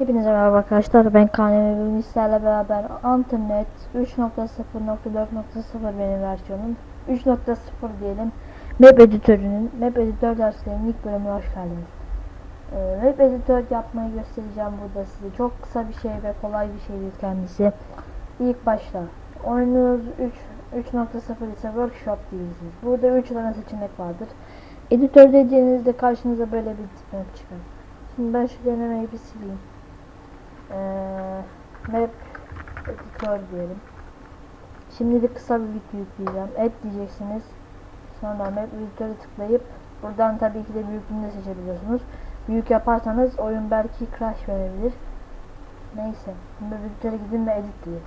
Hepinize merhaba arkadaşlar. Ben Kaan bugün sizlerle beraber Anternet 3.0.4.0 benim versiyonum. 3.0 diyelim. Map editörünün Map editör derslerinin ilk bölümüne hoş geldiniz. Ee, Map editör yapmayı göstereceğim burada size. Çok kısa bir şey ve kolay bir şeydir kendisi. İlk başta oyununuz 3 3.0 ise workshop diyorsunuz. Burada 3 tane seçenek vardır. Editör dediğinizde karşınıza böyle bir map çıkar. Şimdi ben şu denemeyi bir sileyim. Ee, map editör diyelim. Şimdi de kısa bir video yükleyeceğim. Et diyeceksiniz. Sonra map editörü tıklayıp buradan tabii ki de büyüklüğünü de seçebiliyorsunuz. Büyük yaparsanız oyun belki crash verebilir. Neyse. Şimdi editöre gidin ve edit diye.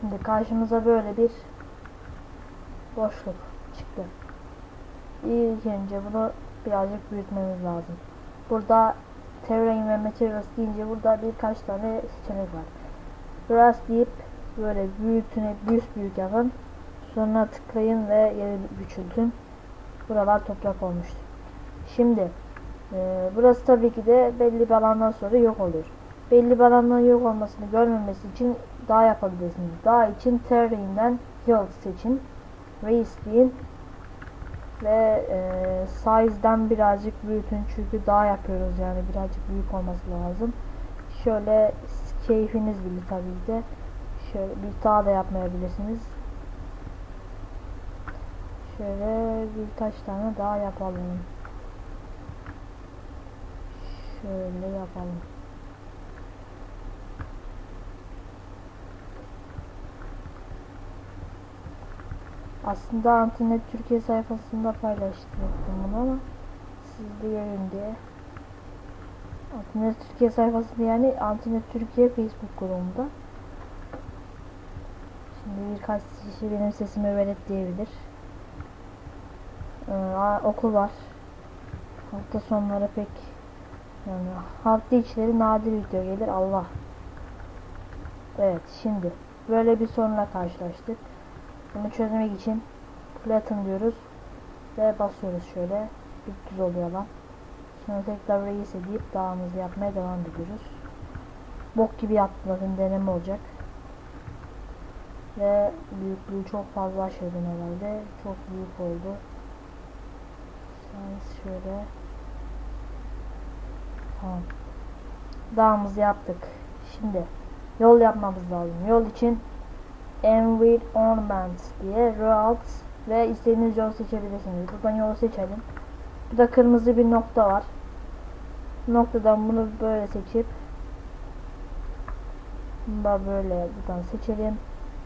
Şimdi karşımıza böyle bir boşluk çıktı. İlk önce bunu birazcık büyütmemiz lazım. Burada terrain ve materials deyince burada birkaç tane seçenek var. Grass deyip böyle büyütüne büyük büyük yapın. Sonra tıklayın ve yeri küçültün. Buralar toprak olmuştur. Şimdi e, burası tabii ki de belli bir alandan sonra yok oluyor. Belli bir alandan yok olmasını görmemesi için daha yapabilirsiniz. Daha için terrain'den hill seçin. Race deyin ve e, size'den birazcık büyütün çünkü daha yapıyoruz yani birazcık büyük olması lazım. Şöyle keyfiniz bilir tabii de. Şöyle bir daha da yapmayabilirsiniz. Şöyle birkaç tane daha yapalım. Şöyle yapalım. Aslında Antinet Türkiye sayfasında paylaştırdım bunu ama siz de görün diye. Antinet Türkiye sayfasında yani Antinet Türkiye Facebook grubunda. Şimdi birkaç kişi benim sesimi veletleyebilir. Ee, okul var. Hafta sonları pek yani hafta içleri nadir video gelir Allah. Evet şimdi böyle bir sorunla karşılaştık. Bunu çözmek için flatten diyoruz ve basıyoruz şöyle. düz oluyor lan. Sonra tekrar reis edip dağımızı yapmaya devam ediyoruz. Bok gibi bakın deneme olacak. Ve büyüklüğü çok fazla aşırdım herhalde. Çok büyük oldu. Size şöyle. Tamam. Dağımızı yaptık. Şimdi yol yapmamız lazım. Yol için environment diye routes ve istediğiniz yolu seçebilirsiniz. Buradan yolu seçelim. Burada kırmızı bir nokta var. Noktadan bunu böyle seçip bunu da böyle buradan seçelim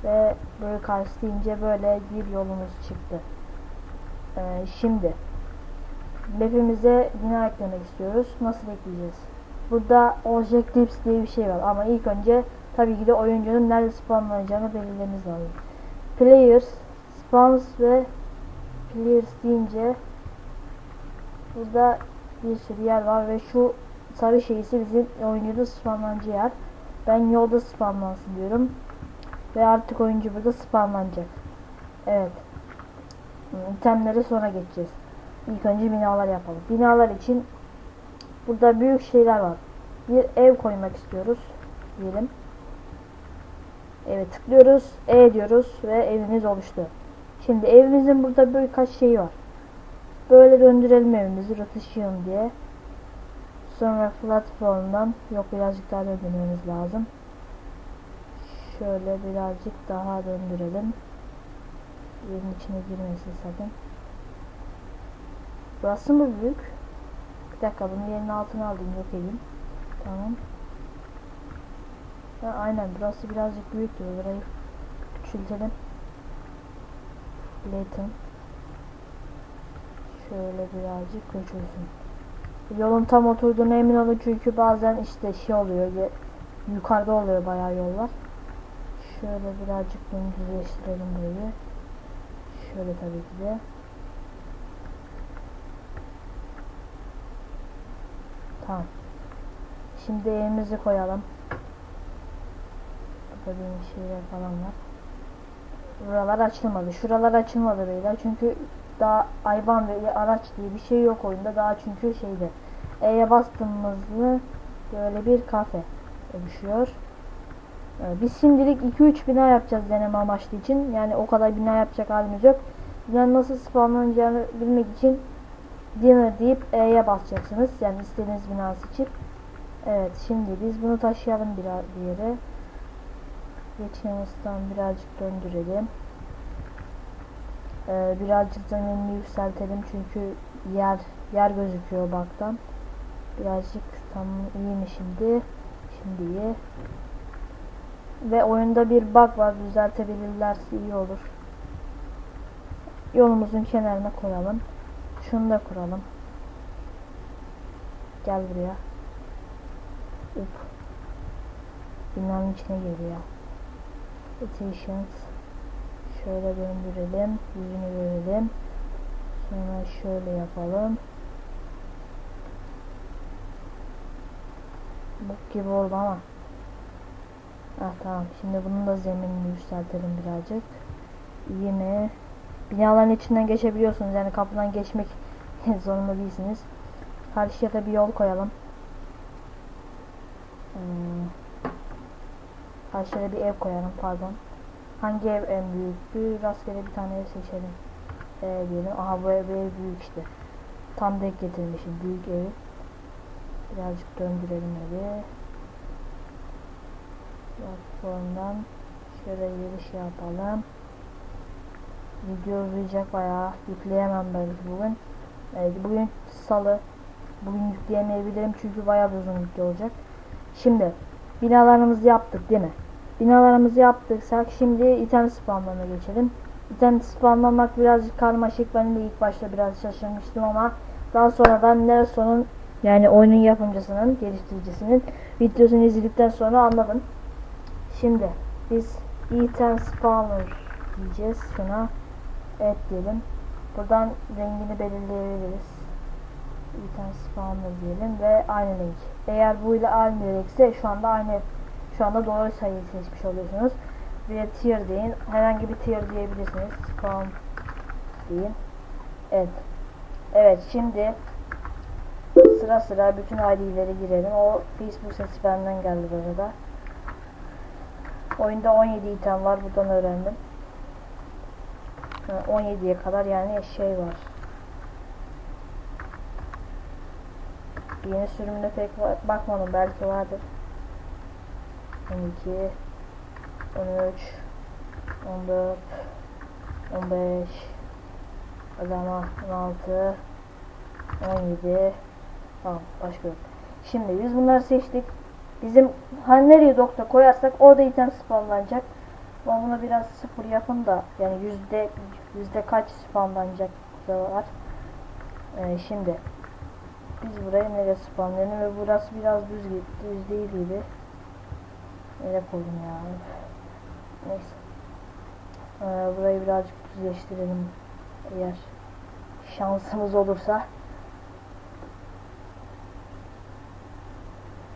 ve böyle karşı deyince böyle bir yolumuz çıktı. Ee, şimdi map'imize bina eklemek istiyoruz. Nasıl ekleyeceğiz? Burada objectives diye bir şey var ama ilk önce tabii ki de oyuncunun nerede spawnlanacağını belirlememiz lazım. Players, spawns ve players deyince burada bir sürü yer var ve şu sarı şeysi bizim oyuncuda spawnlanacağı yer. Ben yolda spawnlansın diyorum. Ve artık oyuncu burada spawnlanacak. Evet. İtemlere sonra geçeceğiz. İlk önce binalar yapalım. Binalar için burada büyük şeyler var. Bir ev koymak istiyoruz. Diyelim. Evet tıklıyoruz. E diyoruz ve evimiz oluştu. Şimdi evimizin burada birkaç şeyi var. Böyle döndürelim evimizi rotation diye. Sonra platformdan yok birazcık daha döndürmemiz lazım. Şöyle birazcık daha döndürelim. Yerin içine girmesin sakın. Burası mı büyük? Bir dakika bunu yerin altına alayım yok edeyim. Tamam. Ha, aynen burası birazcık büyük diyor. Burayı küçültelim. Layton. Şöyle birazcık küçülsün. Yolun tam oturduğuna emin olun çünkü bazen işte şey oluyor. Yukarıda oluyor bayağı yollar. Şöyle birazcık bunu düzleştirelim burayı. Şöyle tabii ki de. Tamam. Şimdi evimizi koyalım. Bir şeyler falan var. Buralar açılmadı. Şuralar açılmadı beyler. Çünkü daha hayvan ve araç diye bir şey yok oyunda. Daha çünkü şeyde E'ye bastığımızda böyle bir kafe oluşuyor. Ee, Biz şimdilik 2-3 bina yapacağız deneme amaçlı için. Yani o kadar bina yapacak halimiz yok. Bizden nasıl spawnlanacağını bilmek için dinner deyip E'ye basacaksınız. Yani istediğiniz binası için. Evet şimdi biz bunu taşıyalım bir, bir yere. Geçenizden birazcık döndürelim. Ee, birazcık zeminini yükseltelim çünkü yer yer gözüküyor baktan. Birazcık tam iyi mi şimdi? Şimdi iyi. Ve oyunda bir bug var düzeltebilirlerse iyi olur. Yolumuzun kenarına koyalım. Şunu da kuralım. Gel buraya. Up. Binanın içine geliyor. Rotations. Şöyle döndürelim. Yüzünü görelim. Sonra şöyle yapalım. Bok gibi oldu ama. Ah tamam. Şimdi bunun da zeminini yükseltelim birazcık. İyi mi? Binaların içinden geçebiliyorsunuz. Yani kapıdan geçmek zorunda değilsiniz. Karşıya da bir yol koyalım. Hmm. Karşıya bir ev koyalım pardon. Hangi ev en büyüktü? Rastgele bir tane ev seçelim. E diyelim. Aha bu ev, ev büyük işte. Tam denk getirmişim büyük evi. Birazcık döndürelim evi. Platformdan şöyle giriş yapalım. Video uzayacak bayağı. Yükleyemem belki bugün. Evet, bugün salı. Bugün yükleyemeyebilirim çünkü bayağı bir uzun video olacak. Şimdi binalarımızı yaptık değil mi? Binalarımızı yaptıysak şimdi item spawnlarına geçelim. İtem spawnlamak birazcık karmaşık. Ben de ilk başta biraz şaşırmıştım ama daha sonradan Nelson'un yani oyunun yapımcısının, geliştiricisinin videosunu izledikten sonra anladım. Şimdi biz item spawner diyeceğiz şuna. Evet diyelim. Buradan rengini belirleyebiliriz. Item spawner diyelim ve aynı renk. Eğer bu ile aynı renkse şu anda aynı şu anda doğru sayıyı seçmiş oluyorsunuz. Bir tier deyin. Herhangi bir tier diyebilirsiniz. Spawn deyin. Evet. Evet şimdi sıra sıra bütün ID'leri girelim. O Facebook sesi benden geldi bu arada. Oyunda 17 item var. Buradan öğrendim. 17'ye kadar yani şey var. Yeni sürümüne pek bakmadım. Belki vardır. 12 13 14 15 o zaman 16 17 Tamam başka yok. Şimdi biz bunları seçtik. Bizim hani nereye doktor koyarsak orada item spawnlanacak. Ama bunu biraz sıfır yapın da yani yüzde yüzde kaç spawnlanacak da var. Ee, şimdi biz buraya nereye spawnlayalım ve burası biraz düz düz değil gibi. Nereye koydum ya? Neyse. Ee, burayı birazcık düzleştirelim eğer şansımız olursa.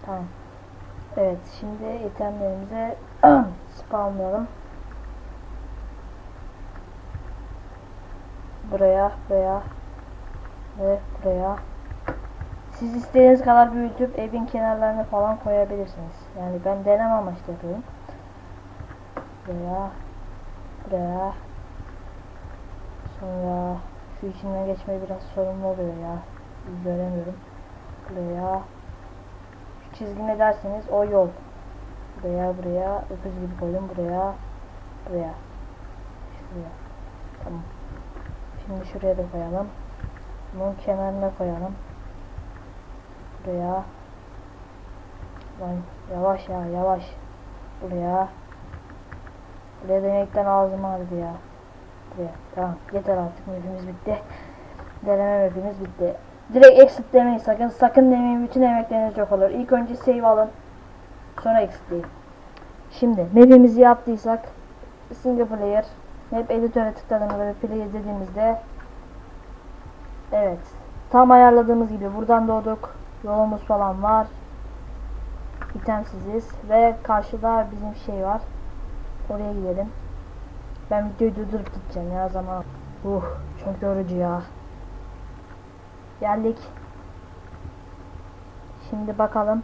Tamam. Evet şimdi itemlerimize spawnlayalım. Buraya, buraya ve buraya. Siz istediğiniz kadar büyütüp evin kenarlarına falan koyabilirsiniz. Yani ben deneme amaçlı yapıyorum. Buraya, buraya. Sonra şu içinden geçmeyi biraz sorunlu oluyor ya. Göremiyorum. Buraya. Şu çizgi ne derseniz o yol. Buraya buraya öküz gibi koydum buraya buraya şuraya tamam şimdi şuraya da koyalım bunun kenarına koyalım buraya lan yavaş ya yavaş. Buraya buraya demekten ağzım ağrıdı ya. Buraya tamam. Yeter artık mülkümüz bitti. Deneme mülkümüz bitti. Direkt exit demeyin sakın. Sakın demeyin bütün emekleriniz yok olur. İlk önce save alın Sonra exitleyin. Şimdi map'imizi yaptıysak single player map editöre tıkladığımızda ve play dediğimizde evet tam ayarladığımız gibi buradan doğduk. Yolumuz falan var. İtemsiziz ve karşıda bizim şey var. Oraya gidelim. Ben videoyu durdurup gideceğim ya zaman. Uh çok yorucu ya. Geldik. Şimdi bakalım.